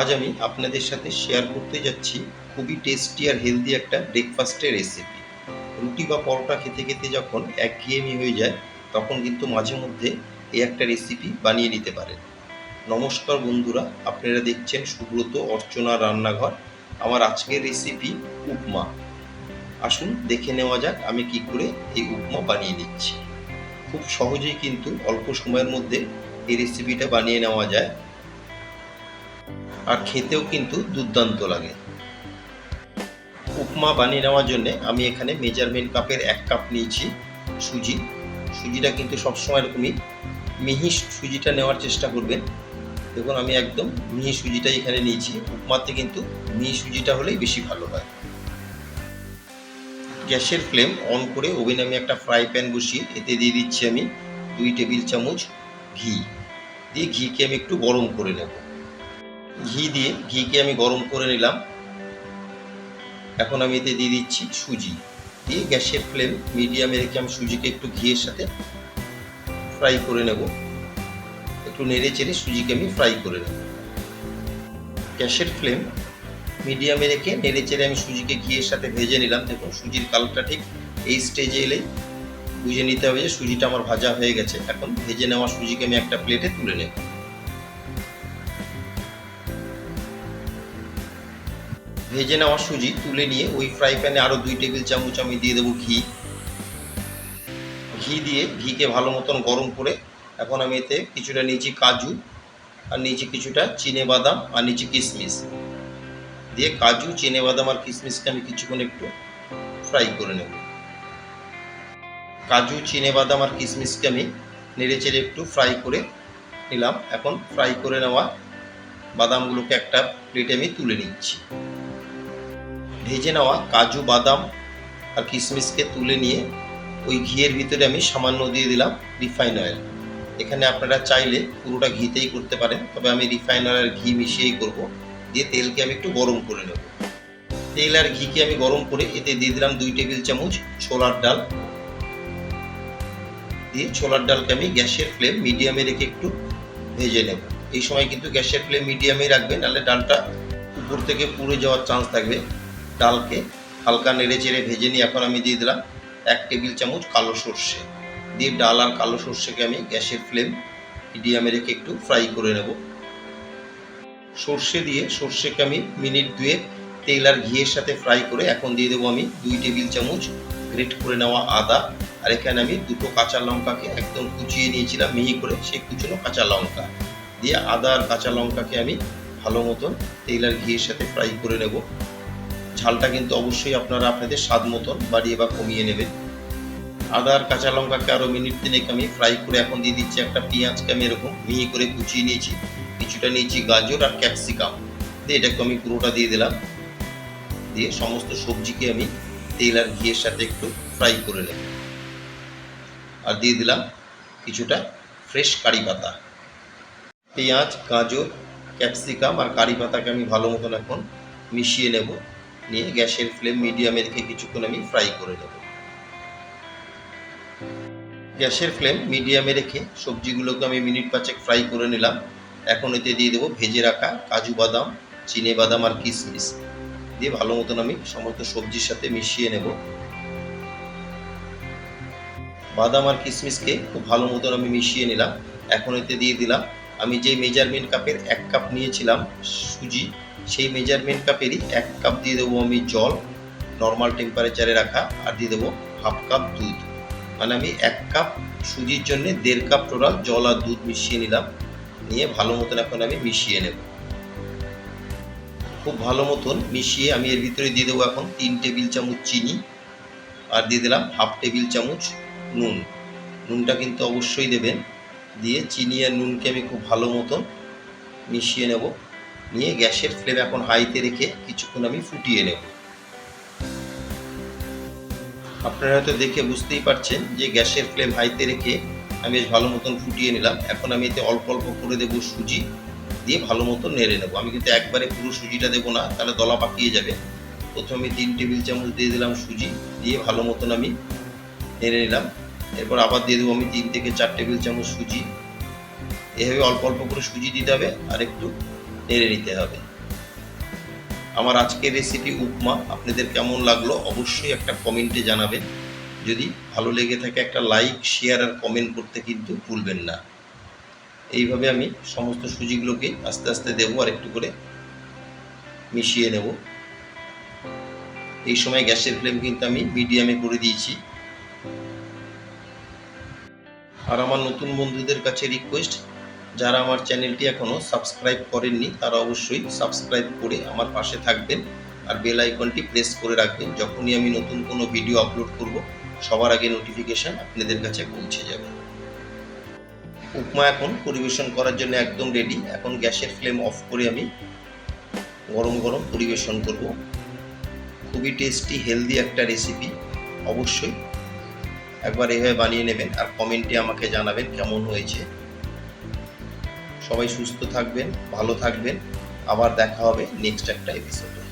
আজ আমি আপনাদের সাথে শেয়ার করতে যাচ্ছি খুবই টেস্টি আর হেলদি একটা ব্রেকফাস্টের রেসিপি রুটি বা পরোটা খেতে খেতে যখন একঘেয়েমি হয়ে যায়, তখন কিন্তু মাঝে মধ্যে এই একটা রেসিপি বানিয়ে নিতে পারেন। নমস্কার বন্ধুরা, আপনারা দেখছেন সুব্রত অর্চনা রান্নাঘর। আমার আজকের রেসিপি উপমা। আসুন দেখে নেওয়া যাক আমি কি করে এই উপমা বানিয়ে নিচ্ছি। খুব সহজেই কিন্তু অল্প সময়ের মধ্যে এই রেসিপিটা বানিয়ে নেওয়া যায়। আর খেতেও কিন্তু দুর্দান্ত লাগে। উপমা বানিয়ে নেওয়ার জন্য আমি এখানে মেজারমেন্ট কাপের এক কাপ নিয়েছি সুজি। সুজিটা কিন্তু সবসময় এরকমই। মিহি সুজিটা নেওয়ার চেষ্টা করবেন। দেখুন, আমি একদম মিহি সুজিটাই এখানে নিয়েছি। উপমাতে কিন্তু মিহি সুজিটা হলেই বেশি ভালো হয়। গ্যাসের ফ্লেম অন করে ওভেনে আমি একটা ফ্রাই প্যান বসিয়ে এতে দিয়ে দিচ্ছি আমি দুই টেবিল চামচ ঘি। দিয়ে ঘিকে আমি একটু গরম করে নেব। ঘি দিয়ে, ঘিকে আমি গরম করে নিলাম। এখন আমি এতে দিয়ে দিচ্ছি সুজি। দিয়ে গ্যাসের ফ্লেম মিডিয়ামে রেখে আমি সুজিকে একটু ঘিয়ের সাথে ফ্রাই করে নেব। একটু নেড়ে চেড়ে সুজিকে আমি ফ্রাই করে নেব। গ্যাসের ফ্লেম মিডিয়ামে রেখে নেড়ে চেড়ে আমি সুজিকে ঘিয়ের সাথে ভেজে নিলাম। দেখুন, সুজির কালারটা ঠিক এই স্টেজে এলেই বুঝে নিতে হবে যে সুজিটা আমার ভাজা হয়ে গেছে। এখন ভেজে নেওয়া সুজিকে আমি একটা প্লেটে তুলে নেব। ভেজে নেওয়া সুজি তুলে নিয়ে ওই ফ্রাই প্যানে আরও দুই টেবিল চামচ আমি দিয়ে দেবো ঘি। ঘি দিয়ে ঘিকে ভালো মতন গরম করে এখন আমি এতে কিছুটা নিয়েছি কাজু আর নিয়েছি কিছুটা চিনে বাদাম আর নিয়েছি কিশমিশ দিয়ে কাজু, চিনে বাদাম আর কিশমিশকে আমি কিছুক্ষণ একটু ফ্রাই করে নেব। কাজু, চিনে বাদাম আর কিশমিশকে আমি নেড়ে চেড়ে একটু ফ্রাই করে নিলাম। এখন ফ্রাই করে নেওয়া বাদামগুলোকে একটা প্লেটে আমি তুলে নিচ্ছি। ভেজে নেওয়া কাজু, বাদাম আর কিশমিশকে তুলে নিয়ে ওই ঘিয়ের ভিতরে আমি সামান্য দিয়ে দিলাম রিফাইন অয়েল। এখানে আপনারা চাইলে পুরোটা ঘিতেই করতে পারেন, তবে আমি রিফাইন অয়েল আর ঘি মিশিয়েই করব। দিয়ে তেলকে আমি একটু গরম করে নেব। তেল আর ঘিকে আমি গরম করে এতে দিয়ে দিলাম দুই টেবিল চামচ ছোলার ডাল। দিয়ে ছোলার ডালকে আমি গ্যাসের ফ্লেম মিডিয়ামে রেখে একটু ভেজে নেব। এই সময় কিন্তু গ্যাসের ফ্লেম মিডিয়ামে রাখবেন, নাহলে ডালটা উপর থেকে পুড়ে যাওয়ার চান্স থাকবে। ডালকে হালকা নেড়ে চেড়ে ভেজে নিয়ে এখন আমি দিয়ে দিলাম এক টেবিল চামচ কালো সর্ষে। দিয়ে ডাল আর কালো সর্ষেকে আমি গ্যাসের ফ্লেম মিডিয়ামে রেখে একটু ফ্রাই করে নেব। সর্ষে দিয়ে সর্ষেকে আমি মিনিট দুয়ে তেল আর ঘিয়ের সাথে ফ্রাই করে এখন দিয়ে দেবো আমি দুই টেবিল চামচ গ্রেট করে নেওয়া আদা। আর এখানে আমি দুটো কাঁচা লঙ্কাকে একদম কুচিয়ে নিয়েছিলাম, মিহি করে সেই কুচনো কাঁচা লঙ্কা। দিয়ে আদা আর কাঁচা লঙ্কাকে আমি ভালো মতন তেল আর ঘিয়ের সাথে ফ্রাই করে নেব। ঝালটা কিন্তু অবশ্যই আপনারা আপনাদের স্বাদ মতন বাড়িয়ে বা কমিয়ে নেবেন। আদা আর কাঁচা লঙ্কাকে আরও মিনিট তিনেক আমি ফ্রাই করে এখন দিয়ে দিচ্ছি একটা পেঁয়াজকে আমি এরকম মিহি করে কুচিয়ে নিয়েছি। কিছুটা নিয়েছি গাজর আর ক্যাপসিকাম। দিয়ে এটাকে আমি পুরোটা দিয়ে দিলাম। দিয়ে সমস্ত সবজিকে আমি তেল আর ঘিয়ের সাথে একটু ফ্রাই করে নেব। আর দিয়ে দিলাম কিছুটা ফ্রেশ কারি পাতা। পেঁয়াজ, গাজর, ক্যাপসিকাম আর কারি পাতাকে আমি ভালো মতন এখন মিশিয়ে নেব। নিয়ে গ্যাসের ফ্লেম মিডিয়ামে রেখে কিছুক্ষণ আমি ফ্রাই করে নেব। গ্যাসের ফ্লেম মিডিয়ামে রেখে সবজিগুলোকে আমি মিনিট পাঁচেক ফ্রাই করে নিলাম। এখন এতে দিয়ে দেবো ভেজে রাখা কাজু বাদাম, চিনে বাদাম আর কিশমিশ। দিয়ে ভালো মতন আমি সমস্ত সবজির সাথে মিশিয়ে নেব। বাদাম আর কিশমিশকে খুব ভালো মতন আমি মিশিয়ে নিলাম। এখন এতে দিয়ে দিলাম, আমি যে মেজারমেন্ট কাপের এক কাপ নিয়েছিলাম, সুজি। সেই মেজারমেন্ট কাপেরই এক কাপ দিয়ে দেবো আমি জল নর্মাল টেম্পারেচারে রাখা, আর দিয়ে দেবো হাফ কাপ দুধ। মানে আমি এক কাপ সুজির জন্য দেড় কাপ টোটাল জল আর দুধ মিশিয়ে নিলাম। নিয়ে ভালো মতন এখন আমি মিশিয়ে নেব। খুব ভালো মতন মিশিয়ে আমি এর ভিতরে দিয়ে দেবো এখন তিন টেবিল চামচ চিনি, আর দিয়ে দিলাম হাফ টেবিল চামচ নুন। নুনটা কিন্তু অবশ্যই দেবেন। দিয়ে চিনি আর নুনকে আমি খুব ভালো মতন মিশিয়ে নেব। নিয়ে গ্যাসের ফ্লেম এখন হাইতে রেখে কিছুক্ষণ আমি ফুটিয়ে নেব। আপনারা হয়তো দেখে বুঝতেই পারছেন যে গ্যাসের ফ্লেম হাইতে রেখে আমি বেশ ভালো মতন ফুটিয়ে নিলাম। এখন আমি এতে অল্প অল্প করে দেবো সুজি দিয়ে ভালো মতন নেড়ে নেব। আমি কিন্তু একবারে পুরো সুজিটা দেবো না, তাহলে দলা পাকিয়ে যাবে। প্রথমে আমি তিন টেবিল চামচ দিয়ে দিলাম সুজি, দিয়ে ভালো মতন আমি নেড়ে নিলাম। এরপর আবার দিয়ে দেবো আমি তিন থেকে চার টেবিল চামচ সুজি। এভাবে অল্প অল্প করে সুজি দিতে হবে। আর একটু নেড়ে নিতে হবে। আমার আজকের রেসিপি উপমা আপনাদের কেমন লাগল অবশ্যই একটা কমেন্টে জানাবেন। যদি ভালো লেগে থাকে একটা লাইক শেয়ার আর কমেন্ট করতে কিন্তু ভুলবেন না। এইভাবে আমি সমস্ত সুজিগুলোকে আস্তে আস্তে দেবো আর একটু করে মিশিয়ে নেব। এই সময় গ্যাসের ফ্লেম কিন্তু আমি মিডিয়ামে করে দিয়েছি। আর আমার নতুন বন্ধুদের কাছে রিকোয়েস্ট যারা আমার চ্যানেলটি এখনও সাবস্ক্রাইব করেননি, তারা অবশ্যই সাবস্ক্রাইব করে আমার পাশে থাকবেন আর বেল আইকনটি প্রেস করে রাখবেন। যখনই আমি নতুন কোনো ভিডিও আপলোড করব, সবার আগে নোটিফিকেশান আপনাদের কাছে পৌঁছে যাবে। উপমা এখন পরিবেশন করার জন্য একদম রেডি এখন গ্যাসের ফ্লেম অফ করে আমি গরম গরম পরিবেশন করব। খুবই টেস্টি হেলদি একটা রেসিপি অবশ্যই একবার এভাবে বানিয়ে নেবেন আর কমেন্টে আমাকে জানাবেন কেমন হয়েছে। সবাই সুস্থ থাকবেন ভালো থাকবেন। আবার দেখা হবে নেক্সট একটা এপিসোডে